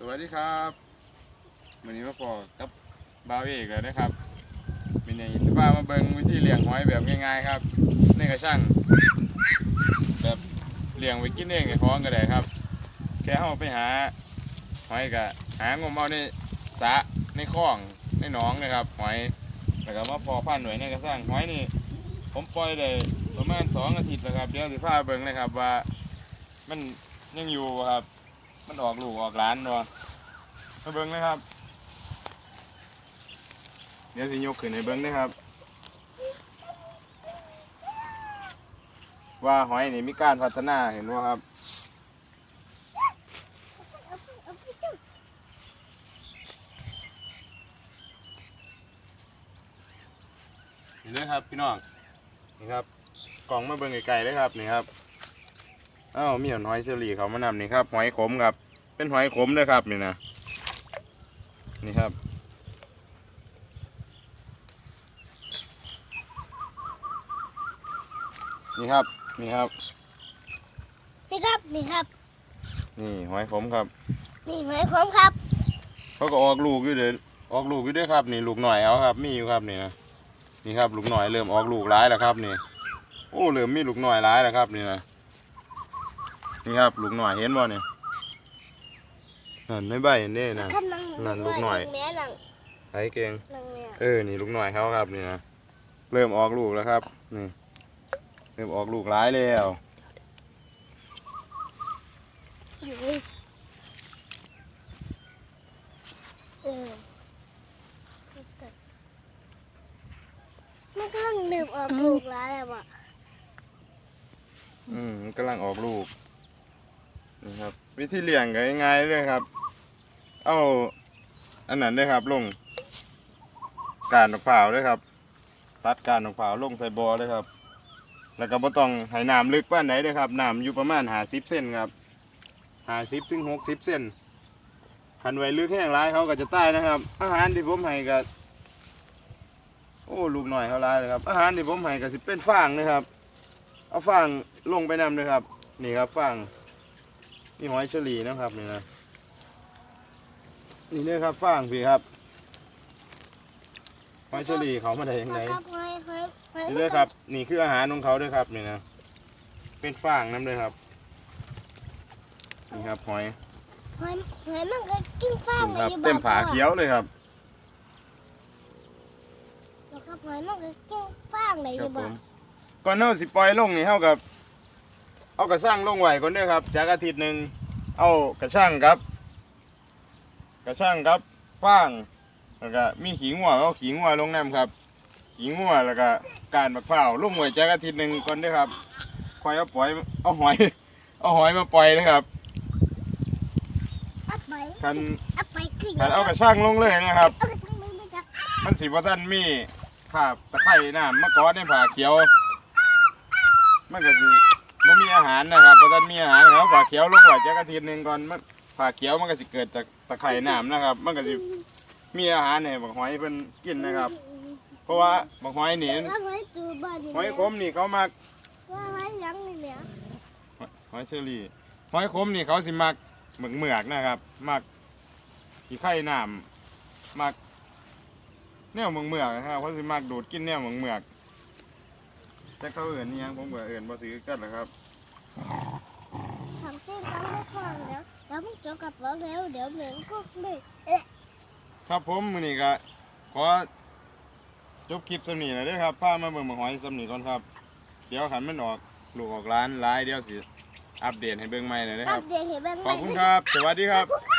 สวัสดีครับวันนี้มาพอกับบาวเอกเลยนะครับเป็นอย่างนี้สิพามาเบิ่งวิธีเลี้ยงหอยแบบง่ายๆครับในกระช่างแบบเลี้ยงไว้กินเองในท้องก็ได้ครับ แค่เอาไปหาหอยกะหางมเอาในสระในคลองในหนองนะครับหอยแล้วก็มาพอพันหน่วยในกระช่างหอยนี่ผมปล่อยได้ประมาณสองอาทิตย์แล้วครับเดี๋ยวสิพาเบิ่งนะครับว่ามันยังอยู่ครับ มันออกลูกออกหล้านเนาะมาเบิ้งเลยครับ เดี๋ยวสิยกขึ้นให้เบิ้งนะครับ ว่าหอยนี่มีการพัฒนาเห็นว่าครับนี่เลยครับพี่น้องนี่ครับกล่องมาเบิ้งไกลๆเลยครับนี่ครับ อ้าวมีหอยเชอรี่เขามานำนี่ครับ หอยขมครับ เป็นหอยขมเลยครับนี่นะนี่ครับนี่ครับ นี่ครับ นี่ครับ นี่ครับ นี่หอยขมครับ นี่หมายความครับ เขาก็ออกลูกอยู่เด้อออกลูกอยู่เด้วยครับ นี่ลูกหน่อยเอาครับ มีอยู่ครับนี่นะนี่ครับลูกหน่อยเริ่มออกลูกร้ายแล้วครับ นี่ โอ้เริ่มมีลูกหน่อยร้ายแล้วครับ นี่นะ นี่ครับลูกหน่อยเห็นบ่เนี่ยนั่นไม่ใบเห็นเด้นะขั้นนั่งนั่นลูกหน่อยแม่นั่งไอ้เก่งนั่งแม่เออ นี่ลูกหน่อยเขาครับนี่นะ เริ่มออกลูกแล้วครับ นี่ เริ่มออกลูกร้ายแล้วอยู่นี่เออมันก็ต้องดื่มออกลูกแล้วแหละว่ะ อืมมันกำลังออกลูก ครับ วิธีเลี้ยงก็ง่ายๆเลยครับ เอาอันนั้นด้วยครับลงการดอกเผาวด้วยครับ ตัดการดอกเผาวลงใส่บอเลยครับ แล้วก็บ่ต้องให้น้ำลึกป้านไหนด้วยครับน้ำอยู่ประมาณหาสิบเซนครับหาสิบถึงหกสิบเซนคันไว้ลึกแห้งร้ายเขาก็จะตายนะครับ อาหารที่ผมให้ก็โอ้ลูกหน่อยเขาร้ายเลยครับ อาหารที่ผมให้ก็สิเป็นฟางนะครับ เอาฟางลงไปนำเลยครับ นี่ครับฟาง นี่หอยเฉลีนะครับนี่นะนี่เลยครับฟางพี่ครับหอยเฉลีเขามาได้ยังไงครับหอยหอยหอยนี่เลยครับ นี่คืออาหารของเขาด้วยครับนี่นะเป็นฟางน้ำเลยครับนี่ครับหอยหอยหอยมันก็กินฟางนี่ครับอยู่เต็มฝาเขียวเลยครับแล้วครับหอยมันก็กินฟางเลยอครัยู่บผบ่มก่อนเน่าสิปล่อยลงนี่เท่ากับ เอากระช่างลงไว้ก่อนเด้อครับ จากอาทิตย์หนึ่งเอากระช่างครับ กระช่างครับฟางแล้วก็มีขี้งัวเอาขี้งัวลงน้ำครับขี้งัวแล้วก็การบักเผาวลงไว้จากอาทิตย์หนึ่งก่อนเด้อครับคอยเอาปล่อยเอาหอย เอาหอยมาปล่อยนะครับอัพไปคันอัพไปขึ้นคันเอากระช่างลงเลยนะครับเอากระชังลงไปจ้ะมันสิบ่ทันมีขาบตะไคร่น้ำมะกอกในผาเขียว มันก็สิบ่ มีอาหารนะครับบ่ทันมีอาหารครับผาเขียวลงไว้จักอาทิตย์หนึงก่อนมันผาเขียวมันก็สิเกิดจากตะไคร่น้ำนะครับ มันก็สิมีอาหารให้บักหอยเพิ่นกินนะครับ เพราะว่าบักหอยนี่เอาหอยตูบ้านนี่หอยขมนี่เขามักว่าหอยหยังนี่เนี่ยหอยเชอรี่หอยขมนี่เขาสิมักเหมือกเมือกๆนะครับ มักขี้ไข่น้ำมักแนวเหมือกเมือกๆนะครับเขาสิมักดูดกินแนวเหมือกเมือก ๆแต่เขาเอื่นนี่ยังผมก็เอื่นบ่ถือกันแหละครับทำเส้นตั้งไม่พอแล้วแล้วมึงเจาะกระเป๋าแล้ว เดี๋ยวเหมือนก็เลยเอ๊ะครับผมมือนี้ก็ขอจบคลิปสำนีแล้วเด้อครับพามาเบิ่งหมหอยสำนีก่อนครับ เดี๋ยวขันมันออกลูกออกร้านหลายเดี๋ยวสิอัปเดตให้เบิ่งใหม่เลยนะคอัรับปเดตให้เบ้างขอบคุณครับ สวัสดีครับ ขอบคุณ